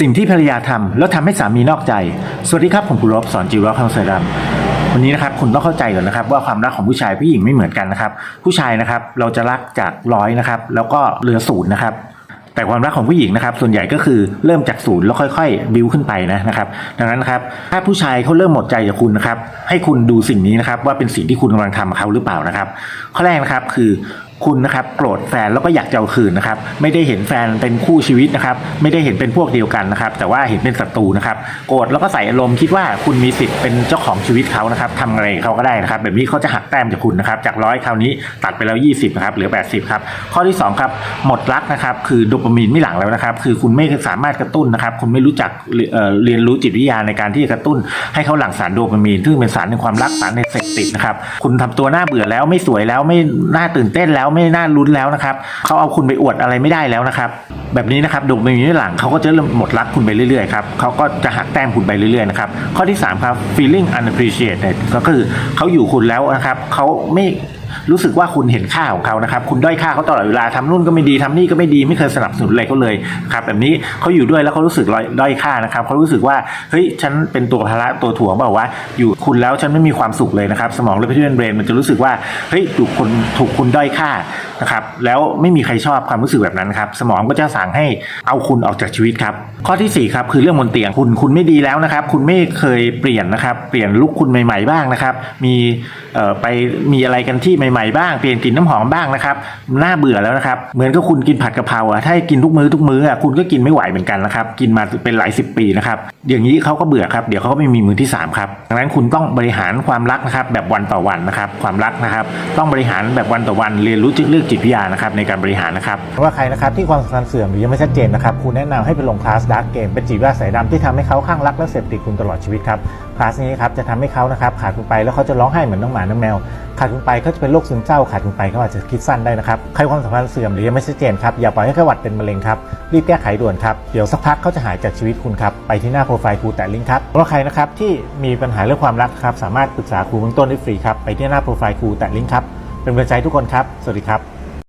สิ่งที่ภรรยาทำแล้วทำให้สามีนอกใจ สวัสดีครับ ผมคุรบสอนจิวรบคำเสดำวันนี้นะครับคุณต้องเข้าใจก่อนนะครับว่าความรักของผู้ชายผู้หญิงไม่เหมือนกันนะครับ ผู้ชายนะครับเราจะรักจากร้อยนะครับ แล้วก็เหลือศูนย์นะครับแต่ความรักของผู้หญิงนะครับ ส่วนใหญ่ก็คือเริ่มจากศูนย์แล้วค่อยๆ บิวขึ้นไปนะนะครับ ดังนั้นนะครับถ้าผู้ชายเขาเริ่มหมดใจจากคุณนะครับ ให้คุณดูสิ่งนี้นะครับ ว่าเป็นสิ่งที่คุณกำลังทำกับเขาหรือเปล่านะครับ ข้อแรกนะครับคือคุณนะครับโกรธแฟนแล้วก็อยากจะเอาคืนนะครับไม่ได้เห็นแฟนเป็นคู่ชีวิตนะครับไม่ได้เห็นเป็นพวกเดียวกันนะครับแต่ว่าเห็นเป็นศัตรูนะครับโกรธแล้วก็ใส่อารมณ์คิดว่าคุณมีสิทธิ์เป็นเจ้าของชีวิตเขานะครับทำอะไรเขาก็ได้นะครับแบบนี้เขาจะหักแต้มจากคุณนะครับจากร้อยคราวนี้ตัดไปแล้ว 20นะครับเหลือ 80ครับข้อที่สองครับหมดรักนะครับคือโดปามีนไม่หลั่งแล้วนะครับคือคุณไม่สามารถกระตุ้นนะครับคุณไม่รู้จักเอ่อเรียนรู้จิตวิทยาในการที่จะกระตุ้น ให้เขาหลั่งสารโดปามีนซึ่งเป็นสารในความรักสารในเสพติดนะครับคุณทำตัวน่าเบื่อแล้วไม่สวยแล้วไม่น่าตื่นเต้นแล้วไม่น่าลุ้นแล้วนะครับเขาเอาคุณไปอวดอะไรไม่ได้แล้วนะครับ แบบนี้นะครับดูไปอยู่ในหลังเขาก็จะเริ่มหมดรักคุณไปเรื่อยๆครับเขาก็จะหักแต้มคุณไปเรื่อยๆนะครับข้อที่สามครับ feeling unappreciated ก็คือเขาอยู่คุณแล้วนะครับเขาไม่รู้สึกว่าคุณเห็นค่าของเขานะครับ คุณด้อยค่าเขาตลอดเวลาทำนู่นก็ไม่ดีทำนี่ก็ไม่ดีไม่เคยสนับสนุนอะไรเขาเลยครับแบบนี้เขาอยู่ด้วยแล้วเขารู้สึกด้อยค่านะครับเขารู้สึกว่าเฮ้ยฉันเป็นตัวภาระตัวถ่วงเปล่าวะอยู่คุณแล้วฉันไม่มีความสุขเลยนะครับ สมองเลยพี่เบรนมันจะรู้สึกว่าเฮ้ยถูกคนถูกคุณด้อยค่านะครับแล้วไม่มีใครชอบความรู้สึกแบบนั้นครับสมองก็จะสั่งให้เอาคุณออกจากชีวิตครับข้อที่สี่ครับคือเรื่องบนเตียงคุณคุณไม่ดีแล้วนะครับ คุณไม่เคยเปลี่ยนนะครับ เปลี่ยนลุคคุณใหม่ ๆ บ้างนะครับ มีไปมีอะไรกันที่ใหม่ๆบ้างเปลี่ยนกลิ่นน้ำหอมบ้างนะครับน่าเบื่อแล้วนะครับเหมือนกับคุณกินผัดกะเพราอะถ้ากินทุกมื้อทุกมื้ออะคุณก็กินไม่ไหวเหมือนกันนะครับกินมาเป็นหลายสิบปีนะครับอย่างนี้เขาก็เบื่อครับเดี๋ยวเขาก็ไม่มีมือที่สามครับดังนั้นคุณต้องบริหารความรักนะครับแบบวันต่อวันนะครับความรักนะครับต้องบริหารแบบวันต่อวันเรียนรู้จิตเลือกจิตวิทยานะครับในการบริหารนะครับว่าใครนะครับที่ความสัมพันธ์เสื่อมหรือยังไม่ชัดเจนนะครับครูแนะนำให้ไปลงคลาสดาร์กเกมเป็นจิตวิทยาสายดำที่ทำให้เขาข้างรักและเสพติดคุณตลอดชีวิตครับคลาสนี้ครับจะทำให้เขานะครับขาดคุณไปแล้วเขาจะร้องไห้เหมือนน้องหมาน้องแมวขาดคุณไปเขาจะเป็นโรคซึมเศร้าขาดคุณไปเขาอาจจะคิดสั้นได้นะครับใครความสัมพันธ์เสื่อมหรือยังไม่ชัดเจนครับอย่าปล่อยให้ไข้หวัดเป็นมะเร็งครับรีบแก้ไขด่วนครับเดี๋ยวสักพักเขาจะหายจากชีวิตคุณครับไปที่หน้าโปรไฟล์ครูแต่ลิงก์ครับสำหรับใครนะครับที่มีปัญหาเรื่องความรักครับสามารถปรึกษาครูเบื้องต้นได้ฟรีครับไปที่หน้าโปรไฟล์ครูแต่ลิงก์ครับเป็นกำลังใจทุกคนครับสวัสดีครับ